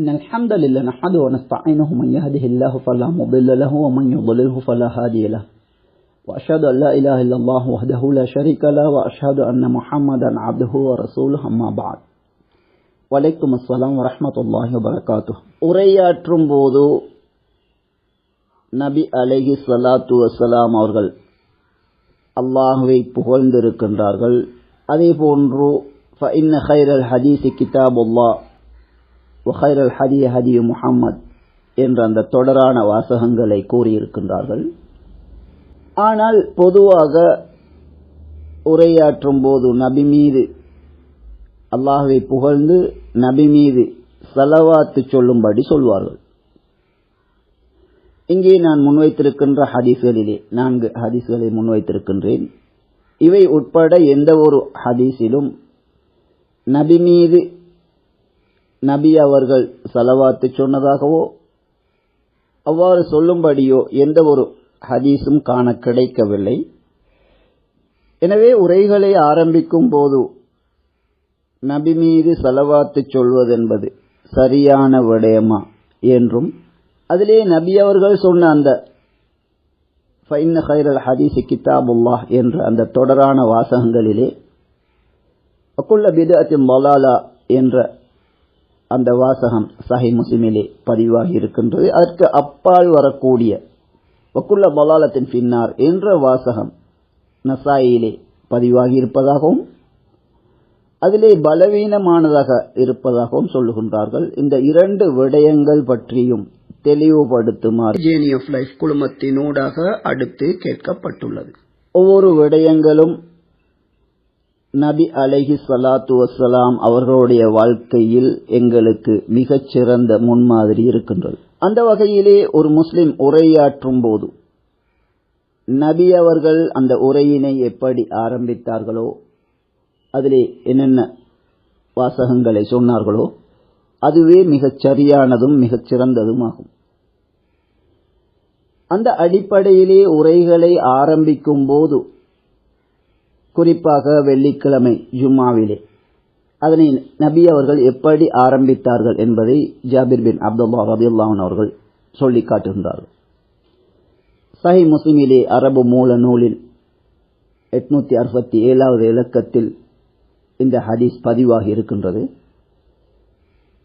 إن الحمد لله نحمده ونستعينه من يهده الله فلا مضل له ومن يضلله فلا هادي له. وأشهد أن لا إله إلا الله وحده لا شريك له وأشهد أن محمدا عبده ورسوله أما بعد. وعليكم வலைக்கும் அஸ்லாம் வரமத்துல்லாஹி வபரகாத்து உரையாற்றும் போது நபி அலஹி சலாத்து வசலாம் அவர்கள் அல்லாஹுவை புகழ்ந்திருக்கின்றார்கள். அதே போன்று ஃபஇன்ன ஹைரல் ஹதீஸ் கிதாபுல்லா ஒஹைரல் ஹதிய ஹதிய முஹம்மத் என்ற அந்த தொடரான வாசகங்களை கூறியிருக்கின்றார்கள். ஆனால் பொதுவாக உரையாற்றும் போது நபி மீது அல்லாஹுவை புகழ்ந்து நபி மீது செலவாத்து சொல்லும்படி சொல்வார்கள். இங்கே நான் முன்வைத்திருக்கின்ற ஹதீஸ்களிலே நான்கு ஹதீஸ்களை முன்வைத்திருக்கின்றேன். இவை உட்பட எந்த ஒரு ஹதீஸிலும் நபி மீது நபி அவர்கள் சலவாத்து சொன்னதாகவோ அவ்வாறு சொல்லும்படியோ எந்த ஒரு ஹதீஸும் காண கிடைக்கவில்லை. எனவே உரைகளை ஆரம்பிக்கும் போது நபி மீது செலவாத்து சொல்வதென்பது சரியான விடயமா என்றும் அதிலே நபி அவர்கள் சொன்ன அந்த ஃபைன் ஹைரல் ஹதீஸ் கிதாபுல்லாஹ் என்ற அந்த தொடரான வாசகங்களிலே அக்குள்ள பிதாத்தின் மலாலா என்ற அந்த வாசகம் சஹி முஸ்லிமிலே பதிவாகி இருக்கின்றது. அதற்கு அப்பால் வரக்கூடிய வக்குள்ள மலாலத்தின் பின்னார் என்ற வாசகம் நசாயிலே பதிவாகி இருப்பதாகவும் அதிலே பலவீனமானதாக இருப்பதாகவும் சொல்லுகின்றார்கள். இந்த இரண்டு விடயங்கள் பற்றியும் தெளிவுபடுத்துமாறு ஆஃப் லைஃப் குழுமத்தினூடாக அடுத்து கேட்கப்பட்டுள்ளது. ஒவ்வொரு விடயங்களும் நபி அலஹி சலாத்து வசலாம் அவர்களுடைய வாழ்க்கையில் எங்களுக்கு மிகச்சிறந்த முன்மாதிரி இருக்கின்றது. அந்த வகையிலே ஒரு முஸ்லிம் உரையாற்றும் போது நபி அவர்கள் அந்த உரையினை எப்படி ஆரம்பித்தார்களோ அதிலே என்னென்ன வாசகங்களை சொன்னார்களோ அதுவே மிகச் சரியானதும் மிகச் சிறந்ததும் ஆகும். அந்த அடிப்படையிலே உரைகளை ஆரம்பிக்கும் போது குறிப்பாக வெள்ளிக்கிழமை ஜும்மாவிலே. அதனை நபி அவர்கள் எப்படி ஆரம்பித்தார்கள் என்பதை ஜாபிர் பின் அப்துல்லா ரபியுல்லான் அவர்கள் சொல்லி காட்டுகின்றார்கள். சஹி முஸ்லிமிலே அரபு மூல நூலில் எட்நூத்தி அறுபத்தி ஏழாவது இலக்கத்தில் இந்த ஹதீஸ் பதிவாகி இருக்கின்றது.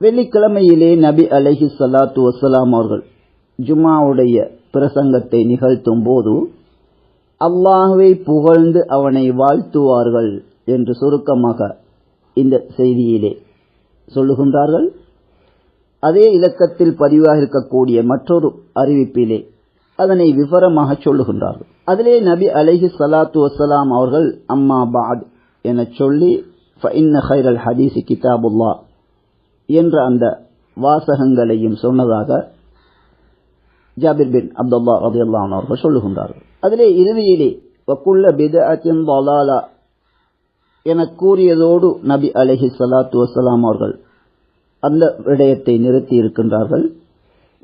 வெள்ளிக்கிழமையிலே நபி அலஹி சலாத்து வசலாம் அவர்கள் ஜும்மாவுடைய பிரசங்கத்தை நிகழ்த்தும் போது அல்லாஹுவை புகழ்ந்து அவனை வாழ்த்துவார்கள் என்று சுருக்கமாக இந்த செய்தியிலே சொல்லுகின்றார்கள். அதே இலக்கத்தில் பதிவாக இருக்கக்கூடிய மற்றொரு அறிவிப்பிலே அதனை விவரமாக சொல்லுகின்றார்கள். அதிலே நபி அலஹி சலாத்து வசலாம் அவர்கள் அம்மா பாத் என சொல்லி ஹைரல் ஹதீசி கிதாபுல்லா என்ற அந்த வாசகங்களையும் சொன்னதாக ஜாபிர் பின் அப்துல்லா ரதியுல்லான் அவர்கள் சொல்லுகின்றார்கள். அதிலே இறுதியிலே வக்குள்ள பிதஅத்தின் வலாலா என கூறியதோடு நபி அலஹி சலாத்து வசலாம் அவர்கள் அந்த விடயத்தை நிறுத்தி இருக்கின்றார்கள்.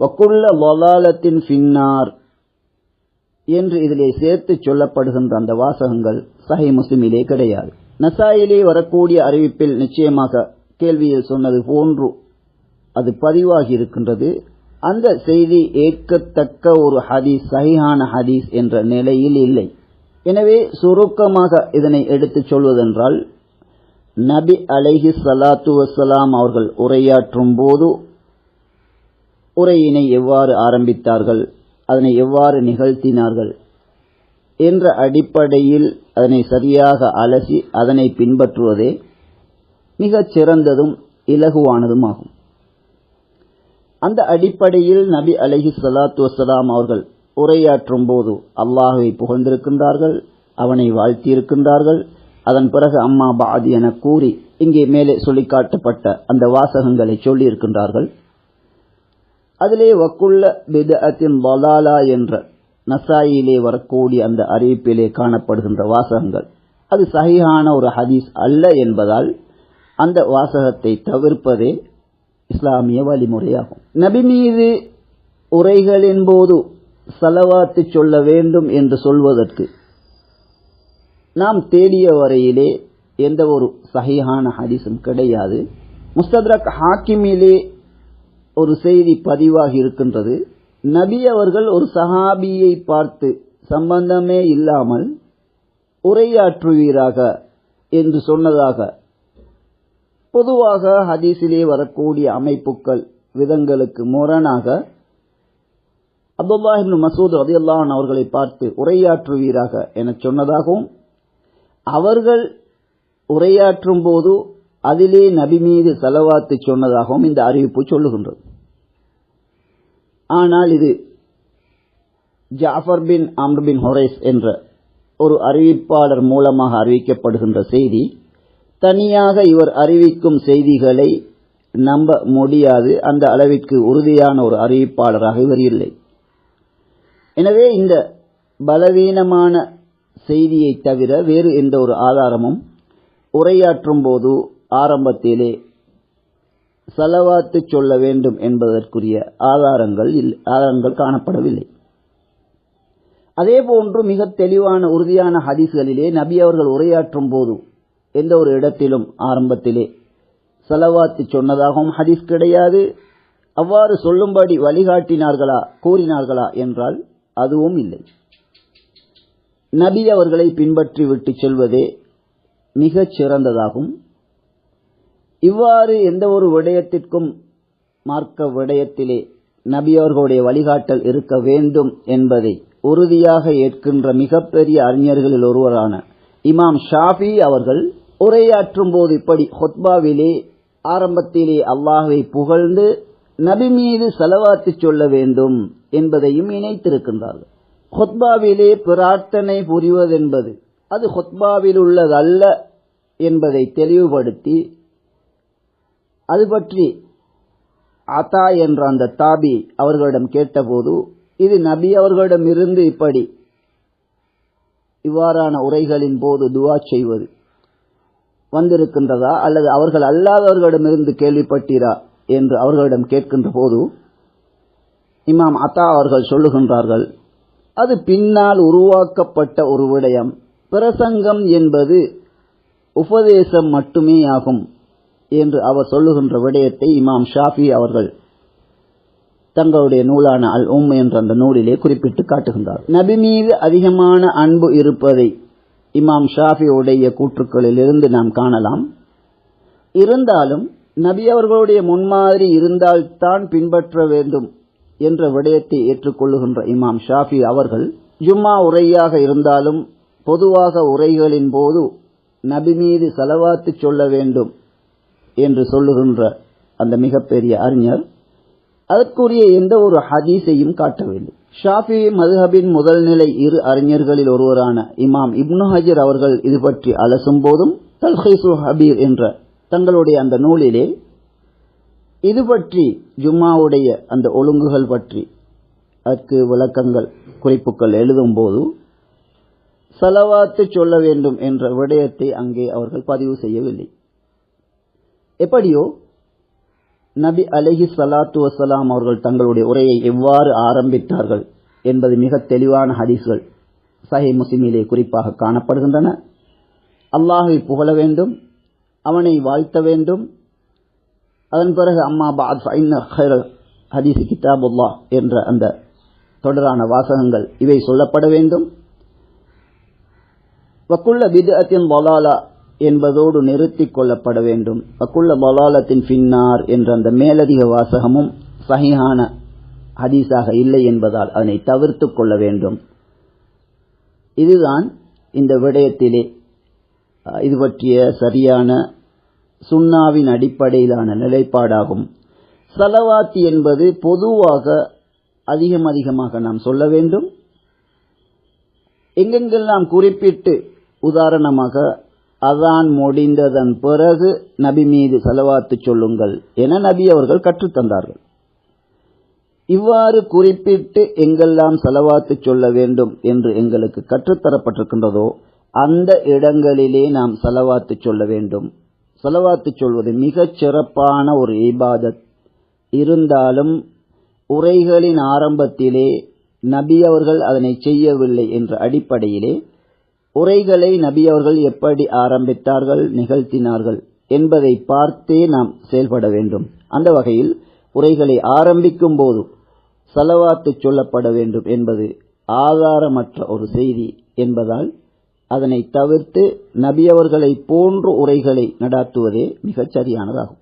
வக்குள்ள வலாலத்தின் பின்னார் என்று இதிலே சேர்த்து சொல்லப்படுகின்ற அந்த வாசகங்கள் சஹை முஸ்லிமிலே கிடையாது. நசாயிலே வரக்கூடிய அறிவிப்பில் நிச்சயமாக கேள்வியில் சொன்னது போன்று அது பதிவாகி இருக்கின்றது. அந்த செய்தி ஏற்கத்தக்க ஒரு ஹதீஸ் சஹிஹான ஹதீஸ் என்ற நிலையில் இல்லை. எனவே சுருக்கமாக இதனை எடுத்துச் சொல்வதென்றால் நபி அலைஹி சலாத்து வசலாம் அவர்கள் உரையாற்றும் போது உரையினை எவ்வாறு ஆரம்பித்தார்கள் அதனை எவ்வாறு நிகழ்த்தினார்கள் என்ற அடிப்படையில் அதனை சரியாக அலசி அதனை பின்பற்றுவதே மிகச் சிறந்ததும் இலகுவானதுமாகும். அந்த அடிப்படையில் நபி அலஹி சலாத்து வசலாம் அவர்கள் உரையாற்றும் போது அல்லாஹுவை புகழ்ந்திருக்கின்றார்கள் அவனை வாழ்த்தியிருக்கின்றார்கள். அதன் பிறகு அம்மா பாதி என கூறி இங்கே மேலே சொல்லிக்காட்டப்பட்ட அந்த வாசகங்களை சொல்லியிருக்கின்றார்கள். அதிலே வக்குள்ள பிதஅத்தின் பலாலா என்ற நசாயிலே வரக்கூடிய அந்த அறிவிப்பிலே காணப்படுகின்ற வாசகங்கள். அது சகியான ஒரு ஹதீஸ் அல்ல என்பதால் அந்த வாசகத்தை தவிர்ப்பதே இஸ்லாமிய வழிமுறையாகும். நபி மீது உரைகளின் போது சலவாத்து சொல்ல வேண்டும் என்று சொல்வதற்கு நாம் தேடிய வரையிலே எந்த ஒரு சகையான ஹரிசும் கிடையாது. முஸ்தத்ரக் ஹாக்கிமிலே ஒரு செய்தி பதிவாகி இருக்கின்றது. நபி அவர்கள் ஒரு சஹாபியை பார்த்து சம்பந்தமே இல்லாமல் உரையாற்றுவீராக என்று சொன்னதாக பொதுவாக ஹதீஸிலே வரக்கூடிய அமைப்புகள் விதங்களுக்கு முரணாக அப்துல்லாஹிபின் மசூத் ரதியல்லான் அவர்களை பார்த்து உரையாற்றுவீராக என சொன்னதாகவும் அவர்கள் உரையாற்றும் போது அதிலே நபி மீது செலவாத்து சொன்னதாகவும் இந்த அறிவிப்பு சொல்லுகின்றது. ஆனால் இது Jafar bin Amr bin Horace என்ற ஒரு அறிவிப்பாளர் மூலமாக அறிவிக்கப்படுகின்ற செய்தி தனியாக இவர் அறிவிக்கும் செய்திகளை நம்ப முடியாது. அந்த அளவிற்கு உறுதியான ஒரு அறிவிப்பாளராக இவர் இல்லை. எனவே இந்த பலவீனமான செய்தியை தவிர வேறு எந்த ஒரு ஆதாரமும் உரையாற்றும் போது ஆரம்பத்திலே செலவாத்து சொல்ல வேண்டும் என்பதற்குரிய ஆதாரங்கள் ஆதாரங்கள் காணப்படவில்லை. அதே போன்று மிக தெளிவான உறுதியான ஹதீஸ்களிலே நபி அவர்கள் உரையாற்றும் போது எந்த ஒரு இடத்திலும் ஆரம்பத்திலே. செலவாத்து சொன்னதாகவும் ஹதீஸ் கிடையாது. அவ்வாறு சொல்லும்படி வழிகாட்டினார்களா கூறினார்களா என்றால் அதுவும் இல்லை. நபி அவர்களை பின்பற்றி விட்டு செல்வதே மிகச் சிறந்ததாகும். இவ்வாறு எந்த ஒரு விடயத்திற்கும் மார்க்க விடயத்திலே நபி அவர்களுடைய வழிகாட்டல் இருக்க வேண்டும் என்பதை உறுதியாக ஏற்கின்ற மிகப்பெரிய அறிஞர்களில் ஒருவரான இமாம் ஷாஃபி அவர்கள் உரையாற்றும் போது இப்படி ஹொத்பாவிலே ஆரம்பத்திலே அல்லாஹை புகழ்ந்து நபி மீது செலவாத்து சொல்ல வேண்டும் என்பதையும் இணைத்திருக்கின்றார்கள். ஹொத்பாவிலே பிரார்த்தனை புரிவதென்பது அது ஹொத்பாவில் உள்ளதல்ல என்பதை தெளிவுபடுத்தி அது பற்றி அத்தா என்ற அந்த தாபி அவர்களிடம் கேட்டபோது இது நபி அவர்களிடமிருந்து இப்படி இவ்வாறான உரைகளின் போது துவா செய்வது. வந்திருக்கின்றதா அல்லது அவர்கள் அல்லாதவர்களிடமிருந்து கேள்விப்பட்டீரா என்று அவர்களிடம் கேட்கின்ற போது இமாம் அத்தா அவர்கள் சொல்லுகின்றார்கள் அது பின்னால் உருவாக்கப்பட்ட ஒரு விடயம். பிரசங்கம் என்பது உபதேசம் மட்டுமே ஆகும் என்று அவர் சொல்லுகின்ற விடயத்தை இமாம் ஷாஃபி அவர்கள் தங்களுடைய நூலான அல் உம் என்ற அந்த நூலிலே குறிப்பிட்டு காட்டுகின்றார். நபி மீது அதிகமான அன்பு இருப்பதை இமாம் ஷாஃபி உடைய கூற்றுக்களில் இருந்து நாம் காணலாம். இருந்தாலும் நபி அவர்களுடைய முன்மாதிரி இருந்தால்தான் பின்பற்ற வேண்டும் என்ற விடயத்தை ஏற்றுக்கொள்ளுகின்ற இமாம் ஷாஃபி அவர்கள் ஜும்மா உரையாக இருந்தாலும் பொதுவாக உரைகளின் போது நபி மீது செலவாத்து சொல்ல வேண்டும் என்று சொல்லுகின்ற அந்த மிகப்பெரிய அறிஞர் அதற்குரிய எந்த ஒரு ஹதீஸையும் காட்டவில்லை. ஷாஃபி மதுஹபின் முதல் நிலை இரு அறிஞர்களில் ஒருவரான இமாம் இப்னு ஹஜர் அவர்கள் இது பற்றி அலசும் போதும் தல்ஹைசு ஹபீர் என்ற தங்களுடைய அந்த நூலிலே இது பற்றி ஜும்மாவுடைய அந்த ஒழுங்குகள் பற்றி அதற்கு விளக்கங்கள் குறிப்புகள் எழுதும் போது செலவாத்து சொல்ல வேண்டும் என்ற விடயத்தை அங்கே அவர்கள் பதிவு செய்யவில்லை. எப்படியோ நபி அலஹி சலாத்து வசலாம் அவர்கள் தங்களுடைய உரையை எவ்வாறு ஆரம்பித்தார்கள் என்பது மிக தெளிவான ஹதீஸ்கள் சஹி முஸ்லிமிலே குறிப்பாக காணப்படுகின்றன. அல்லாஹை புகழ வேண்டும் அவனை வாழ்த்த வேண்டும். அதன் பிறகு அம்மா பாத் ஹதீஸ் கிதாபுல்லா என்ற அந்த தொடரான வாசகங்கள் இவை சொல்லப்பட வேண்டும். வக்குள்ள பிதத்தின் வலாலா என்பதோடு நிறுத்திக் கொள்ளப்பட வேண்டும். அக்குள்ள பலாலத்தின் பின்னார் என்ற அந்த மேலதிக வாசகமும் சகியான ஹதீஸாக இல்லை என்பதால் அதனை தவிர்த்து கொள்ள வேண்டும். இதுதான் இந்த விடயத்திலே இது பற்றிய சரியான சுண்ணாவின் அடிப்படையிலான நிலைப்பாடாகும். சலவாத்தி என்பது பொதுவாக அதிகம் அதிகமாக நாம் சொல்ல வேண்டும். எங்கெங்கெல்லாம் குறிப்பிட்டு உதாரணமாக அதான் முடிந்ததன் பிறகு நபி மீது செலவாத்து சொல்லுங்கள் என நபி அவர்கள் கற்றுத்தந்தார்கள். இவ்வாறு குறிப்பிட்டு எங்கெல்லாம் செலவாத்து சொல்ல வேண்டும் என்று எங்களுக்கு கற்றுத்தரப்பட்டிருக்கின்றதோ அந்த இடங்களிலே நாம் செலவாத்து சொல்ல வேண்டும். செலவாத்து சொல்வது மிகச் சிறப்பான ஒரு இபாதத். இருந்தாலும் உரைகளின் ஆரம்பத்திலே நபி அவர்கள் அதனை செய்யவில்லை என்ற அடிப்படையிலே உரைகளை நபி அவர்கள் எப்படி ஆரம்பித்தார்கள் நிகழ்த்தினார்கள் என்பதை பார்த்தே நாம் செயல்பட வேண்டும். அந்த வகையில் உரைகளை ஆரம்பிக்கும் போது செலவாத்து சொல்லப்பட வேண்டும் என்பது ஆதாரமற்ற ஒரு செய்தி என்பதால் அதனை தவிர்த்து நபியவர்களை போன்று உரைகளை நடாத்துவதே மிகச் சரியானதாகும்